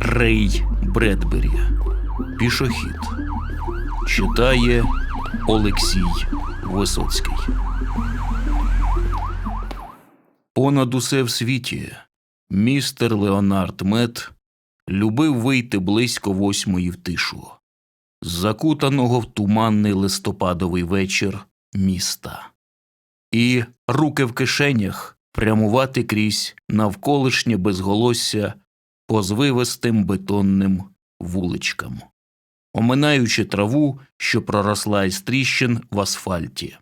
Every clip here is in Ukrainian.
Рей Бредбері. Пішохід. Читає Олексій Висоцький. Понад усе в світі містер Леонард Мет любив вийти близько восьмої в тишу, закутаного в туманний листопадовий вечір міста, і руки в кишенях прямувати крізь навколишнє безголосся по звивистим бетонним вуличкам, оминаючи траву, що проросла із тріщин в асфальті.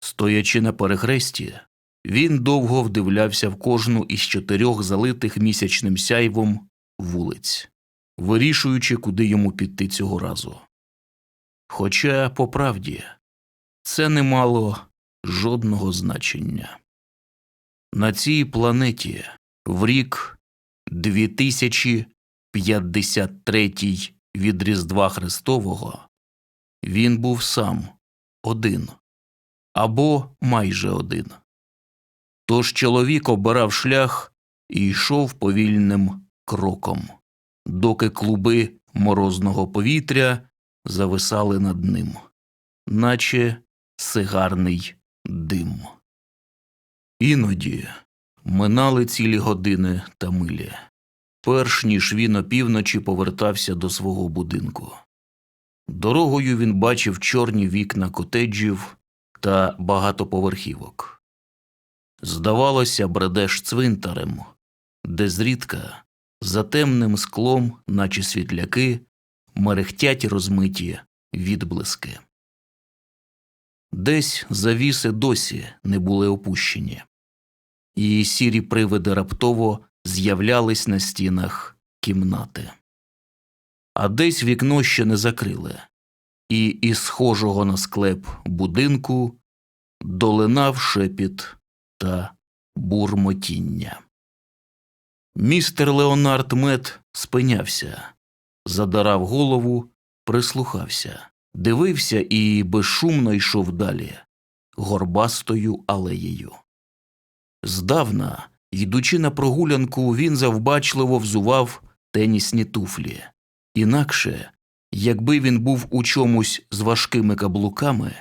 Стоячи на перехресті, він довго вдивлявся в кожну із чотирьох залитих місячним сяйвом вулиць, вирішуючи, куди йому піти цього разу. Хоча, по правді, це не мало жодного значення. На цій планеті в рік 2053 від Різдва Христового він був сам один або майже один. Тож чоловік обирав шлях і йшов повільним кроком, доки клуби морозного повітря зависали над ним, наче сигарний дим. Іноді минали цілі години та милі, перш ніж він опівночі повертався до свого будинку. Дорогою він бачив чорні вікна котеджів та багатоповерхівок. Здавалося, бредеш цвинтарем, де зрідка, за темним склом, наче світляки, мерехтять розмиті відблиски. Десь завіси досі не були опущені, і сірі привиди раптово з'являлись на стінах кімнати. А десь вікно ще не закрили, і із схожого на склеп будинку долинав шепіт та бурмотіння. Містер Леонард Мет спинявся, задарав голову, прислухався, дивився і безшумно йшов далі, горбастою алеєю. Здавна, йдучи на прогулянку, він завбачливо взував тенісні туфлі. Інакше, якби він був у чомусь з важкими каблуками,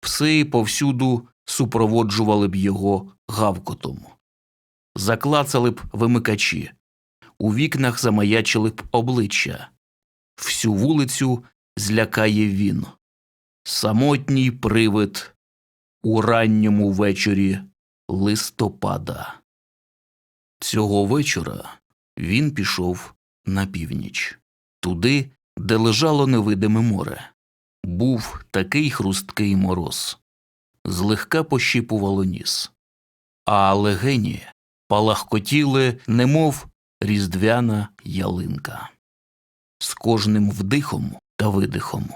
пси повсюду супроводжували б його гавкотом. Заклацали б вимикачі, у вікнах замаячили б обличчя. Всю вулицю злякає він. Самотній привид у ранньому вечорі листопада. Цього вечора він пішов на північ, туди, де лежало невидиме море. Був такий хрусткий мороз, злегка пощипувало ніс, а легені палахкотіли, немов різдвяна ялинка. З кожним вдихом та видихом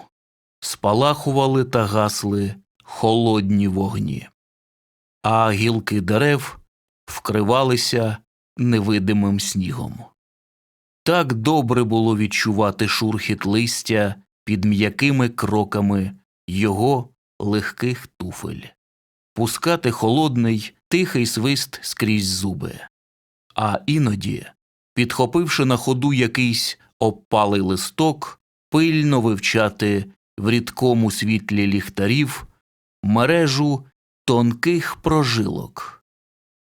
спалахували та гасли холодні вогні, а гілки дерев вкривалися невидимим снігом. Так добре було відчувати шурхіт листя під м'якими кроками його легких туфель, пускати холодний, тихий свист скрізь зуби, а іноді, підхопивши на ходу якийсь обпалий листок, пильно вивчати в рідкому світлі ліхтарів мережу тонких прожилок,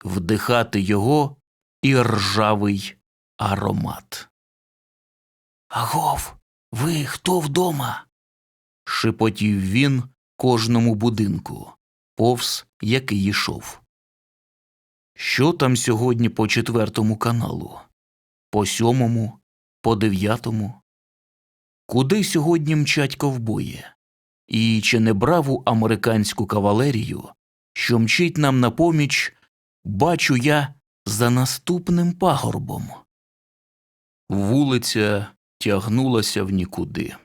вдихати його і ржавий аромат. Агов, ви хто вдома? шепотів він кожному будинку, повз який йшов. Що там сьогодні по четвертому каналу, по сьомому, по дев'ятому? Куди сьогодні мчать ковбої? І чи не браву американську кавалерію, що мчить нам на поміч, бачу я за наступним пагорбом? Вулиця тягнулася в нікуди.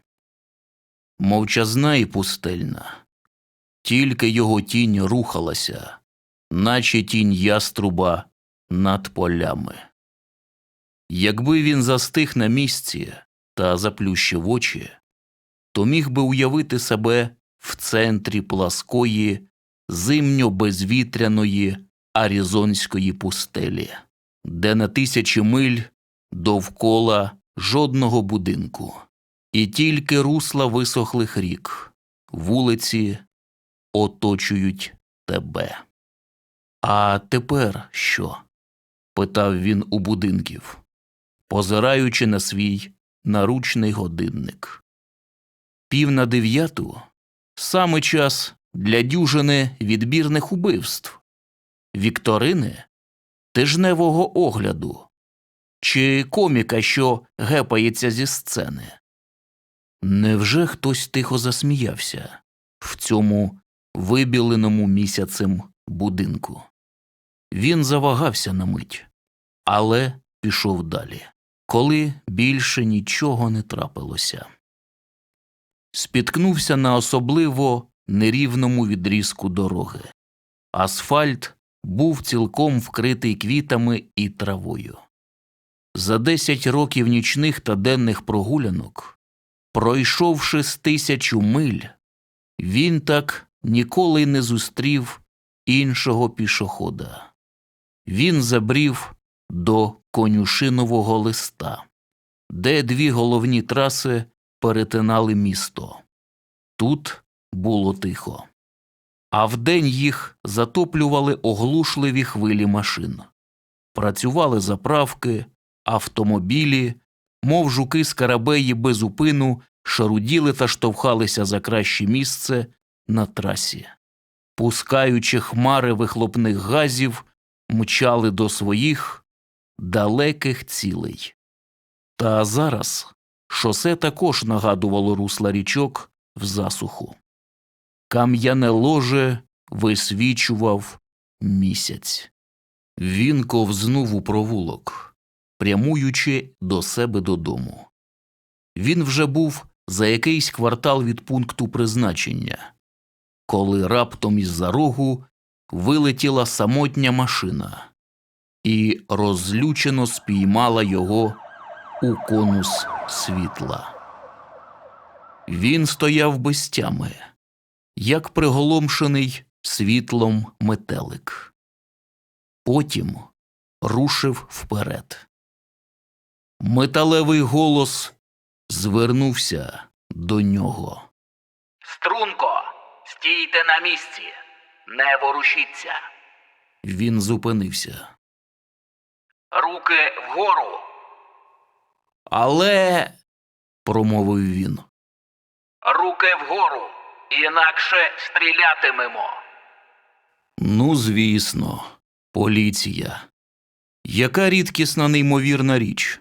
Мовчазна і пустельна. Тільки його тінь рухалася, наче тінь яструба над полями. Якби він застиг на місці та заплющив очі, то міг би уявити себе в центрі пласкої, зимньо безвітряної аризонської пустелі, де на тисячі миль Довкола жодного будинку. І тільки русла висохлих рік. Вулиці оточують тебе. А тепер що? питав він у будинків, позираючи на свій наручний годинник. Пів на дев'яту саме час для дюжини відбірних убивств, вікторини, тижневого огляду чи коміка, що гепається зі сцени. Невже хтось тихо засміявся в цьому вибіленому місяцем будинку? Він завагався на мить, але пішов далі, коли більше нічого не трапилося. Спіткнувся на особливо нерівному відрізку дороги. Асфальт був цілком вкритий квітами і травою. За десять років нічних та денних прогулянок, пройшовши з тисячу миль, він так ніколи не зустрів іншого пішохода. Він забрів до конюшинового листа, де дві головні траси перетинали місто. Тут було тихо. А вдень їх затоплювали оглушливі хвилі машин. Працювали заправки, автомобілі, мов жуки скарабеї без упину, шаруділи та штовхалися за краще місце на трасі. Пускаючи хмари вихлопних газів, мчали до своїх далеких цілей. Та зараз шосе також нагадувало русла річок в засуху. Кам'яне ложе висвічував місяць. Він ковзнув у провулок, прямуючи до себе додому. Він вже був за якийсь квартал від пункту призначення, коли раптом із-за рогу вилетіла самотня машина і розлючено спіймала його у конус світла. Він стояв без тями, як приголомшений світлом метелик. Потім рушив вперед. Металевий голос звернувся до нього. Струнко, стійте на місці, не ворушіться. Він зупинився. Руки вгору. Але. промовив він. Руки вгору. Інакше стрілятимемо. Ну, звісно, поліція. Яка рідкісна неймовірна річ.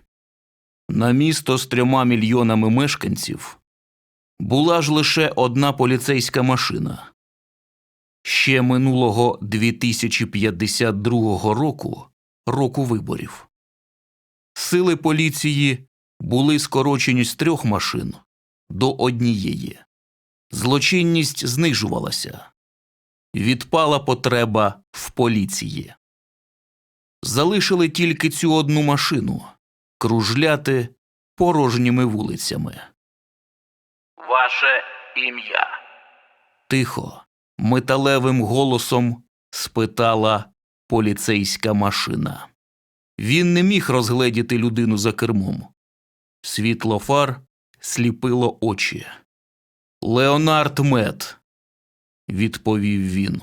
На місто з трьома мільйонами мешканців була ж лише одна поліцейська машина. Ще минулого 2052 року, року виборів, сили поліції були скорочені з трьох машин до однієї. Злочинність знижувалася. Відпала потреба в поліції. Залишили тільки цю одну машину кружляти порожніми вулицями. Ваше ім'я. Тихо, металевим голосом спитала поліцейська машина. Він не міг розгледіти людину за кермом. Світло фар сліпило очі. Леонард Мет, відповів він.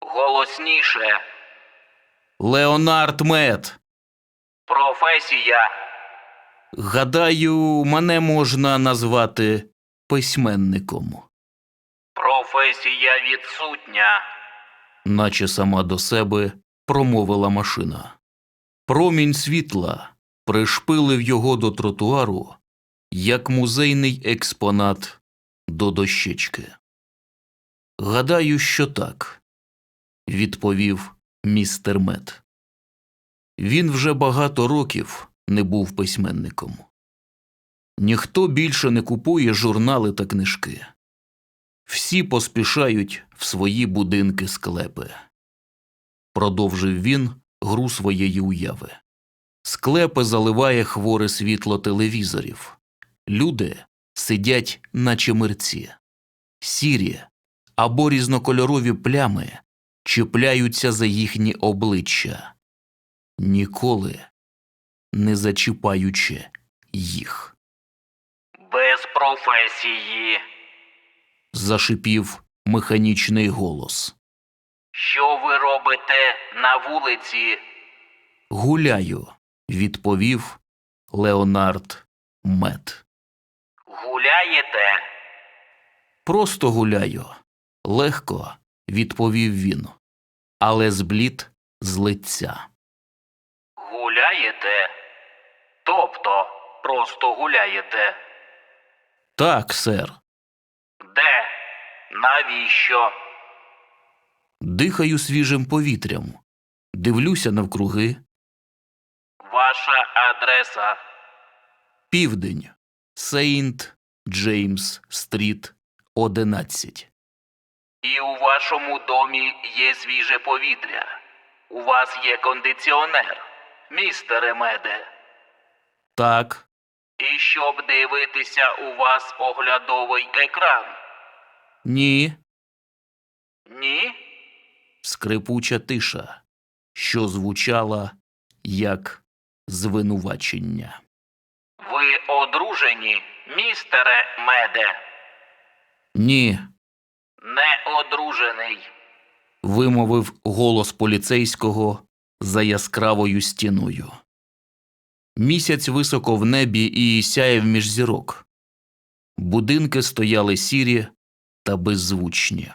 Голосніше. Леонард Мет. Професія. Гадаю, мене можна назвати письменником, Професія відсутня. наче сама до себе промовила машина. Промінь світла пришпилив його до тротуару, як музейний експонат до дощечки. Гадаю, що так, відповів містер Мет. Він вже багато років не був письменником. Ніхто більше не купує журнали та книжки. Всі поспішають в свої будинки склепи. Продовжив він гру своєї уяви. Склепи заливає хворе світло телевізорів. Люди сидять, наче мерці. Сірі або різнокольорові плями чіпляються за їхні обличчя. Ніколи, не зачіпаючи їх. Без професії. Зашипів механічний голос. Що ви робите на вулиці? Гуляю, відповів Леонард Мед. Гуляєте? Просто гуляю. Легко, відповів він, але зблід з лиця. Гуляєте? Тобто просто гуляєте. Так, сер, Де? Навіщо? дихаю свіжим повітрям, дивлюся навкруги. Ваша адреса. Південь, Сейнт Джеймс Стріт, 11. І у вашому домі є свіже повітря. У вас є кондиціонер, містере Меде. Так, І щоб дивитися, у вас оглядовий екран. ні, Ні? скрипуча тиша, що звучала як звинувачення. Ви одружені, містере Меде. Ні, Не одружений. вимовив голос поліцейського за яскравою стіною. Місяць високо в небі і сяяв між зірок. Будинки стояли сірі та беззвучні.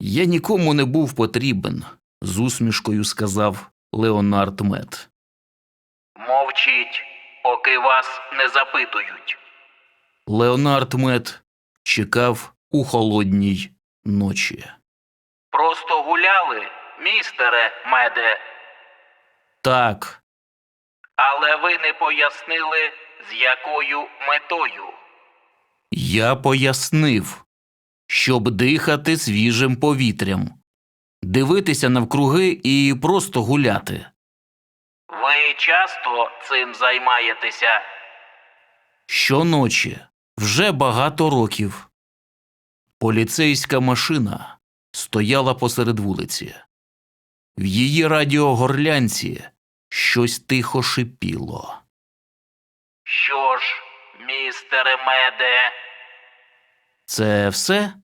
Я нікому не був потрібен, з усмішкою сказав Леонард Мед. Мовчіть, поки вас не запитують. Леонард Мед чекав у холодній ночі. Просто гуляли, містере Меде. Так, Але ви не пояснили, з якою метою. Я пояснив, щоб дихати свіжим повітрям, дивитися навкруги і просто гуляти. Часто цим займаєтеся? Щоночі, вже багато років. Поліцейська машина стояла посеред вулиці. В її радіогорлянці щось тихо шипіло. Що ж, містере Меде, Це все?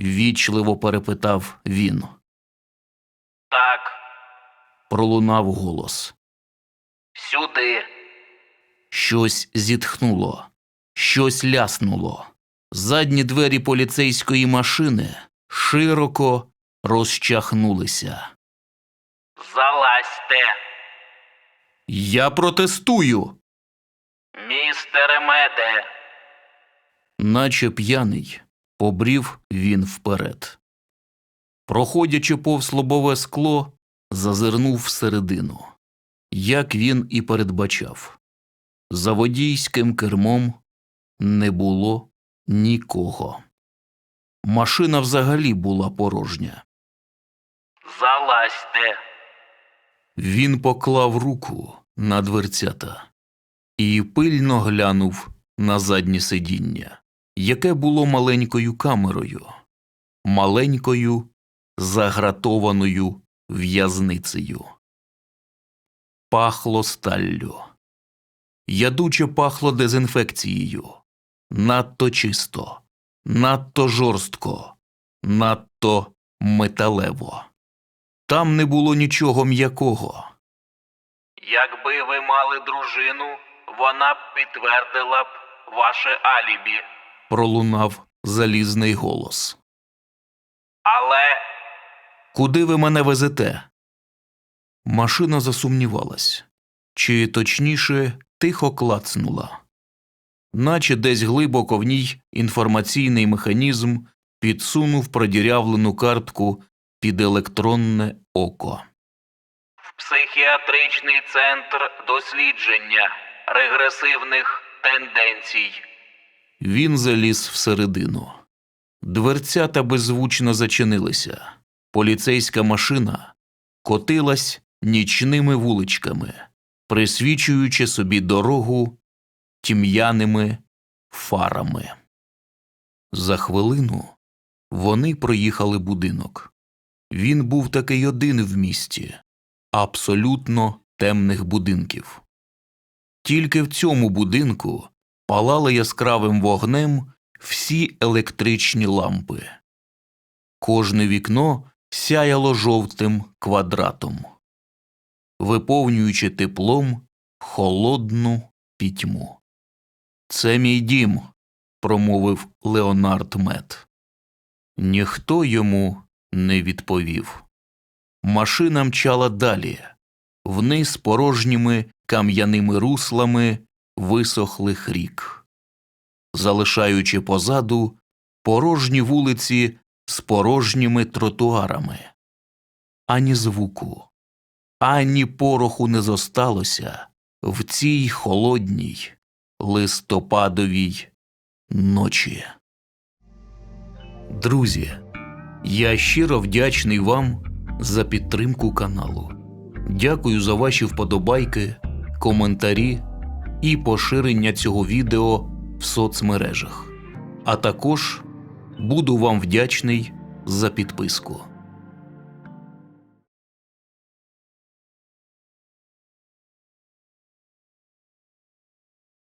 ввічливо перепитав він. так, Пролунав голос. Сюди. Щось зітхнуло, щось ляснуло. Задні двері поліцейської машини широко розчахнулися. Залазьте. Я протестую, Містере Меде, наче п'яний, побрів він вперед. Проходячи повз лобове скло, зазирнув всередину, як він і передбачав. За водійським кермом не було нікого. Машина взагалі була порожня. залазьте. Він поклав руку на дверцята і пильно глянув на заднє сидіння, яке було маленькою камерою, маленькою загратованою в'язницею. Пахло сталлю. Ядуче пахло дезінфекцією. Надто чисто, надто жорстко, надто металево. Там не було нічого м'якого. Якби ви мали дружину, вона б підтвердила б ваше алібі. пролунав залізний голос. Але Куди ви мене везете? Машина засумнівалась, чи точніше тихо клацнула, наче десь глибоко в ній інформаційний механізм підсунув продірявлену картку під електронне око. в психіатричний центр дослідження регресивних тенденцій. Він заліз всередину. Дверцята беззвучно зачинилися. Поліцейська машина котилась нічними вуличками, присвічуючи собі дорогу тім'яними фарами. За хвилину вони проїхали будинок. Він був такий один в місті, абсолютно темних будинків. Тільки в цьому будинку палали яскравим вогнем всі електричні лампи. Кожне вікно сяяло жовтим квадратом, виповнюючи теплом холодну пітьму. Це мій дім, промовив Леонард Мет. Ніхто йому не відповів. Машина мчала далі, вниз порожніми кам'яними руслами висохлих рік, залишаючи позаду порожні вулиці з порожніми тротуарами. Ані звуку, ані пороху не зосталося в цій холодній листопадовій ночі. Друзі, я щиро вдячний вам за підтримку каналу. Дякую за ваші вподобайки, коментарі і поширення цього відео в соцмережах. А також буду вам вдячний за підписку.